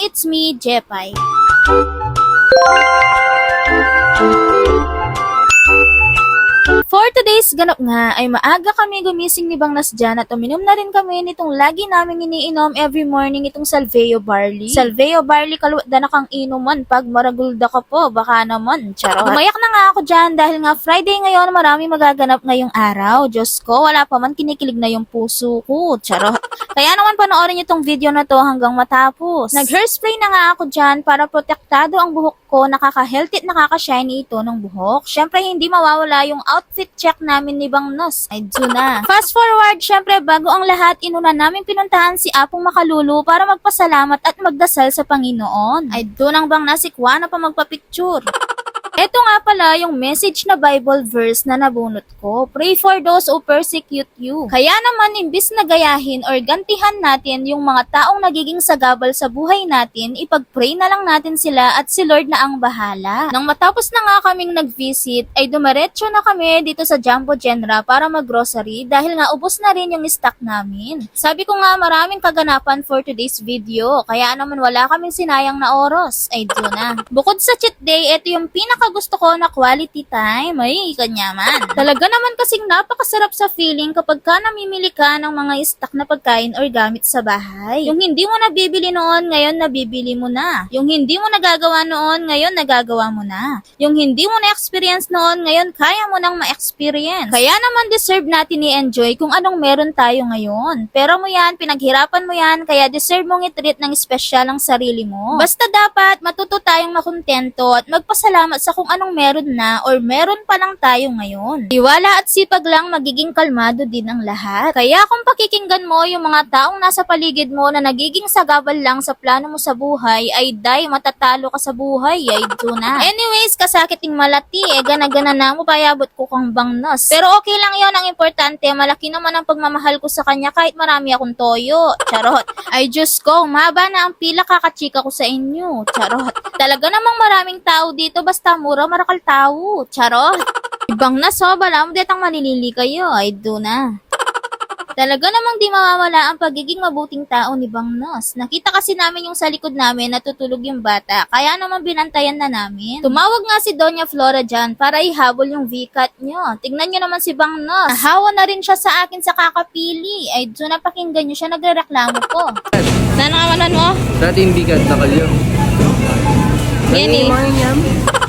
It's me, Jepay. For today's ganap nga ay maaga kami gumising ni Bang Nasjan at uminom na rin kami nitong lagi naming iniinom every morning itong Salveo Barley. Salveo Barley kaluwat na nakang inuman pag maragulda ka po, baka naman, charot. Umayak na nga ako dyan dahil nga Friday ngayon marami magaganap ngayong araw. Diyos ko, wala pa man kinikilig na yung puso ko, charot. Kaya naman panoorin niyo tong video na to hanggang matapos. Nag-hairspray na nga ako dyan para protektado ang buhok ko, nakaka-healthy at nakaka-shiny ito ng buhok. Syempre, hindi mawawala yung outfit check namin ni Bang Nos. Ay, na. Fast forward, syempre, bago ang lahat, inuna namin pinuntahan si Apong Makalulu para magpasalamat at magdasal sa Panginoon. Ay, dun ang Bang Nasikwa na pa magpa-picture. Ito nga pala yung message na Bible verse na nabunot ko. Pray for those who persecute you. Kaya naman, imbis na gayahin or gantihan natin yung mga taong nagiging sagabal sa buhay natin, ipag-pray na lang natin sila at si Lord na ang bahala. Nang matapos na nga kaming nag-visit, ay dumaretso na kami dito sa Jumbo Genera para mag-grocery dahil nga ubos na rin yung stock namin. Sabi ko nga maraming kaganapan for today's video, kaya naman wala kaming sinayang na oras. Ay, do na. Bukod sa cheat day, ito yung pinaka gusto ko na quality time. Ay, kanyaman. Talaga naman kasing napakasarap sa feeling kapag ka namimili ka ng mga stock na pagkain or gamit sa bahay. Yung hindi mo nabibili noon, ngayon nabibili mo na. Yung hindi mo nagagawa noon, ngayon nagagawa mo na. Yung hindi mo na-experience noon, ngayon kaya mo nang ma-experience. Kaya naman deserve natin i-enjoy kung anong meron tayo ngayon. Pero mo yan, pinaghirapan mo yan, kaya deserve mong i-treat ng espesyal ang sarili mo. Basta dapat matuto tayong makontento at magpasalamat sa kung anong meron na or meron pa lang tayo ngayon. Tiwala at sipag lang magiging kalmado din ang lahat. Kaya kung pakikinggan mo yung mga taong nasa paligid mo na nagiging sagabal lang sa plano mo sa buhay, ay day matatalo ka sa buhay, ay do na. Anyways, kasakiting malati, eh gana-gana na mo payabot ko kang bangnos. Pero okay lang yon ang importante, malaki naman ang pagmamahal ko sa kanya kahit marami akong toyo. Charot. Ay Diyos ko, mahaba na ang pila kakachika ko sa inyo. Charot. Talaga namang maraming tao dito, basta mura marakal tao. Charot. Ibang na soba lang, detang malilili kayo. Ay do na. Talaga namang di mawawala ang pagiging mabuting tao ni Bang Nos. Nakita kasi namin yung sa likod namin natutulog yung bata, kaya naman binantayan na namin. Tumawag nga si Doña Flora dyan para ihabol yung V-cut nyo. Tignan nyo naman si Bang Nos. Nahawa na rin siya sa akin sa kakapili. Ay, doon napakinggan nyo siya, nagrereklamo po. Nanakawalan mo? Dati hindi ka nakalyo. Gini. Masarap nga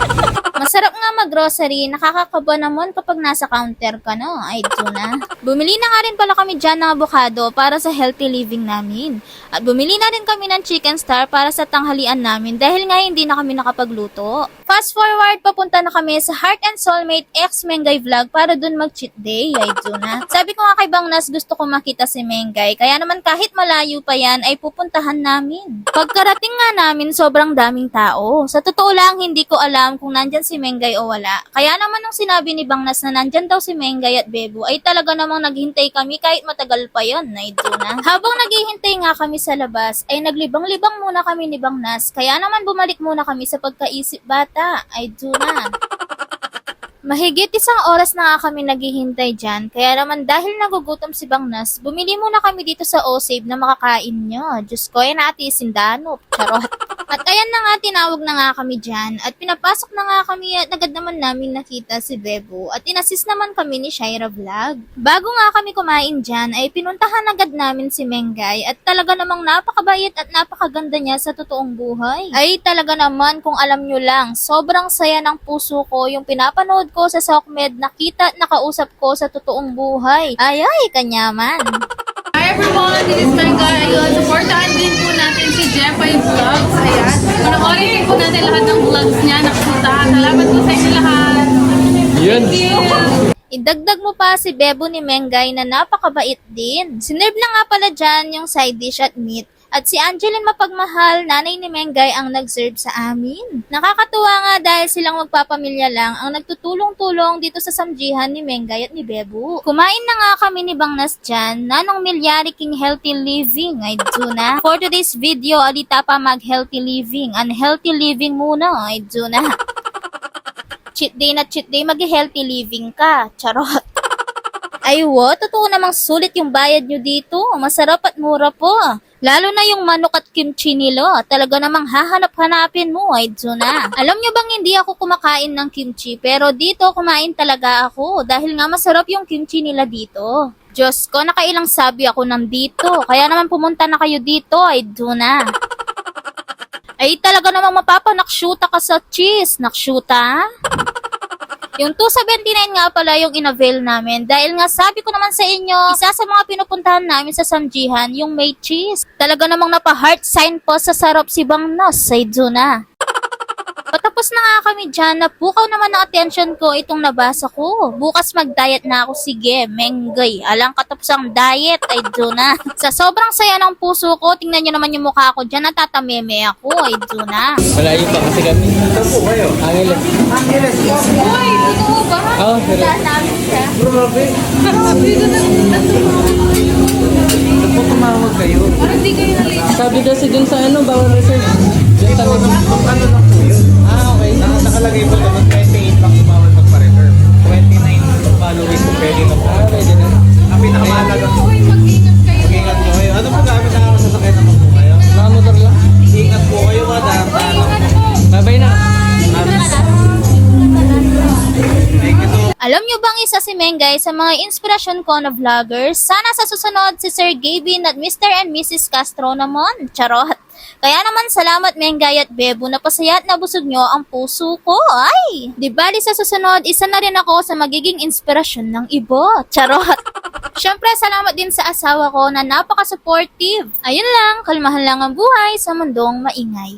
mag-grocery, nakakakaba naman kapag nasa counter ka, no? Ay, ito na. Bumili na nga rin pala kami dyan ng avocado para sa healthy living namin. At bumili na rin kami ng chicken star para sa tanghalian namin dahil nga hindi na kami nakapagluto. Fast forward, papunta na kami sa Heart and Soulmate X Mengay Vlog para dun mag-cheat day. Ay, ito na. Sabi ko nga kay Bang Nas, gusto ko makita si Mengay. Kaya naman kahit malayo pa yan, ay pupuntahan namin. Pagkarating nga namin, sobrang daming tao. Sa totoo lang, hindi ko alam kung nandyan si Mengay o wala. Kaya naman nung sinabi ni Bang Nas na nandyan daw si Mengay at Bebo, ay talaga namang naghintay kami kahit matagal pa ito na. Habang naghihintay nga kami sa labas, ay naglibang-libang muna kami ni Bang Nas. Kaya naman bumalik muna kami sa pagkaisip bata. Ay, ito na. Mahigit isang oras na nga kami naghihintay dyan, kaya naman dahil nagugutom si Bang Nas, bumili muna kami dito sa O-Save na makakain nyo. Diyos ko, yan ati sindanop. Charot. At ayan na nga, tinawag na nga kami dyan, at pinapasok na nga kami at agad naman namin nakita si Bebo, at inassist naman kami ni Shaira Vlog. Bago nga kami kumain dyan, ay pinuntahan agad namin si Mengay, at talaga namang napakabait at napakaganda niya sa totoong buhay. Ay talaga naman, kung alam nyo lang, sobrang saya ng puso ko yung pinapanood ko sa Sokmed, nakita at nakausap ko sa totoong buhay. Ay ay, kanyaman. Hi everyone, this is Manga. Ayun, supportahan din po natin si Jeffrey Vlogs. Panoorin din po natin lahat ng vlogs niya. Nakapunta. Salamat po sa inyo lahat. Yun. Thank you. Idagdag mo pa si Bebo ni Mengay na napakabait din. Sinerve na nga pala dyan yung side dish at meat. At si Angeline Mapagmahal, nanay ni Mengay ang nag-serve sa amin. Nakakatuwa nga dahil silang magpapamilya lang ang nagtutulong-tulong dito sa samjihan ni Mengay at ni Bebo. Kumain na nga kami ni Bang Nas dyan, nanong milyari king healthy living. Ay, na. For today's video, alita pa mag-healthy living. Unhealthy living muna. Ay, na. cheat day na cheat day, mag-healthy living ka. Charot. Ay wo, totoo namang sulit yung bayad nyo dito. Masarap at mura po. Lalo na yung manok at kimchi nila, talaga namang hahanap-hanapin mo, ay na. Alam nyo bang hindi ako kumakain ng kimchi, pero dito kumain talaga ako dahil nga masarap yung kimchi nila dito. Diyos ko, nakailang sabi ako nandito, kaya naman pumunta na kayo dito, ay na. Ay talaga namang mapapanakshuta ka sa cheese, nakshuta? Yung 279 nga pala yung inavail namin dahil nga sabi ko naman sa inyo, isa sa mga pinupuntahan namin sa Samjihan, yung may cheese. Talaga namang napa-heart sign po sa sarap si Bang Nos sa Idzuna. Patapos na nga kami dyan, napukaw naman ang attention ko itong nabasa ko. Bukas mag-diet na ako, sige, menggay. Alang katapos ang diet, ay na. Sa sobrang saya ng puso ko, tingnan nyo naman yung mukha ko dyan, natatameme ako, ay na. Malayo pa kasi kami. Saan po kayo? Angeles. Uy, totoo ba? Oh, pero... namin siya. Grabe. Sabi pwede na pwede na. Mag-ingat kayo. ingat po kayo. Ano po gamit nakakasasakay naman po kayo? Mga motor lang. Ingat po kayo, po. Bye-bye na. Alam nyo bang isa si Mengay sa mga inspirasyon ko na vloggers? Sana sa susunod si Sir Gavin at Mr. and Mrs. Castro naman. Charot. Kaya naman salamat Mengay at Bebo na pasaya at nabusog nyo ang puso ko. Ay! Di bali sa susunod, isa na rin ako sa magiging inspirasyon ng iba. Charot. Siyempre, salamat din sa asawa ko na napaka-supportive. Ayun lang, kalmahan lang ang buhay sa mundong maingay.